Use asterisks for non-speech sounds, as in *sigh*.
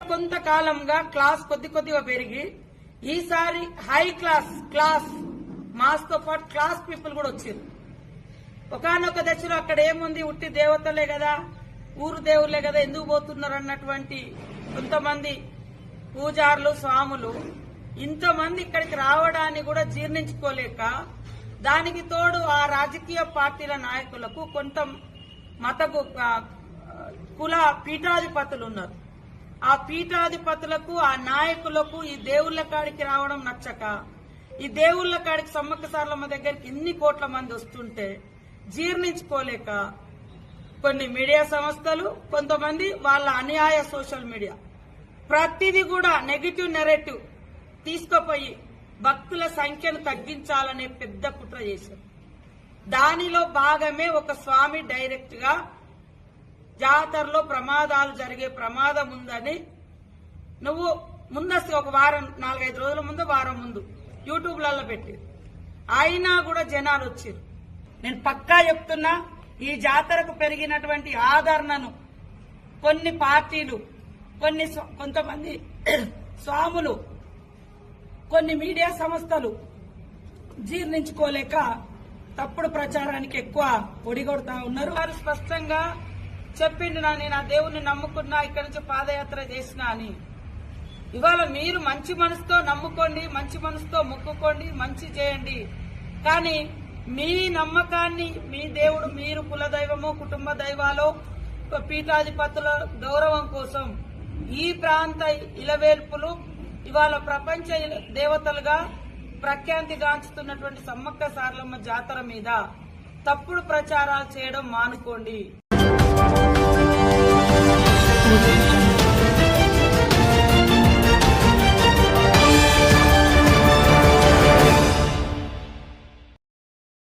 కొంతకాలంగా క్లాస్ కొద్ది కొద్దిగా పెరిగి ఈసారి హై క్లాస్ క్లాస్ మాస్తో పాటు క్లాస్ పీపుల్ కూడా వచ్చారు. ఒకనొక దశలో అక్కడ ఏముంది? ఉట్టి దేవతలే కదా ఊరు దేవుళ్ళే కదా ఎందుకు పోతున్నారు అన్నటువంటి కొంతమంది పూజారులు స్వాములు ఇంతమంది ఇక్కడికి రావడాన్ని కూడా జీర్ణించుకోలేక దానికి తోడు ఆ రాజకీయ పార్టీల నాయకులకు కొంత మత కుల పీఠాధిపతులు ఉన్నారు. ఆ పీఠాధిపతులకు ఆ నాయకులకు ఈ దేవుళ్ళ కాడికి రావడం నచ్చక ఈ దేవుళ్ళ కాడికి సమ్మక్క సార్లమ్మ దగ్గరికి ఇన్ని కోట్ల మంది వస్తుంటే జీర్ణించుకోలేక కొన్ని మీడియా సంస్థలు కొంతమంది వాళ్ళ అన్యాయ సోషల్ మీడియా. ప్రతిదీ కూడా నెగిటివ్ నెరేటివ్ తీసుకుపోయి భక్తుల సంఖ్యను తగ్గించాలనే పెద్ద కుట్ర చేశారు. దానిలో భాగమే ఒక స్వామి డైరెక్ట్గా జాతరలో ప్రమాదాలు జరిగే ప్రమాదం ఉందని నువ్వు ముందస్తు ఒక వారం నాలుగైదు రోజుల ముందు వారం ముందు యూట్యూబ్లలో పెట్టి. అయినా కూడా జనాలు వచ్చారు. నేను పక్కా చెప్తున్నా ఈ జాతరకు పెరిగినటువంటి ఆదరణను కొన్ని పార్టీలు కొన్ని కొంతమంది *clears throat* స్వాములు కొన్ని మీడియా సంస్థలు జీర్ణించుకోలేక తప్పుడు ప్రచారానికి ఎక్కువ ఒడిగొడతా ఉన్నారు. వారు స్పష్టంగా చెప్పిండు నా నేను ఆ దేవుణ్ణి నమ్ముకున్నా ఇక్కడి నుంచి పాదయాత్ర చేసినా అని. ఇవాళ మీరు మంచి మనసుతో నమ్ముకోండి మంచి మనసుతో మొక్కుకోండి మంచి చేయండి. కానీ మీ నమ్మకాన్ని మీ దేవుడు మీరు కులదైవమో కుటుంబ దైవాలో పీఠాధిపతుల గౌరవం కోసం ఈ ప్రాంత ఇలవేల్పులు ఇవాళ ప్రపంచ దేవతలుగా ప్రఖ్యాంతిగాంచుతున్నటువంటి సమ్మక్క సారలమ్మ జాతర మీద తప్పుడు ప్రచారాలు చేయడం మానుకోండి.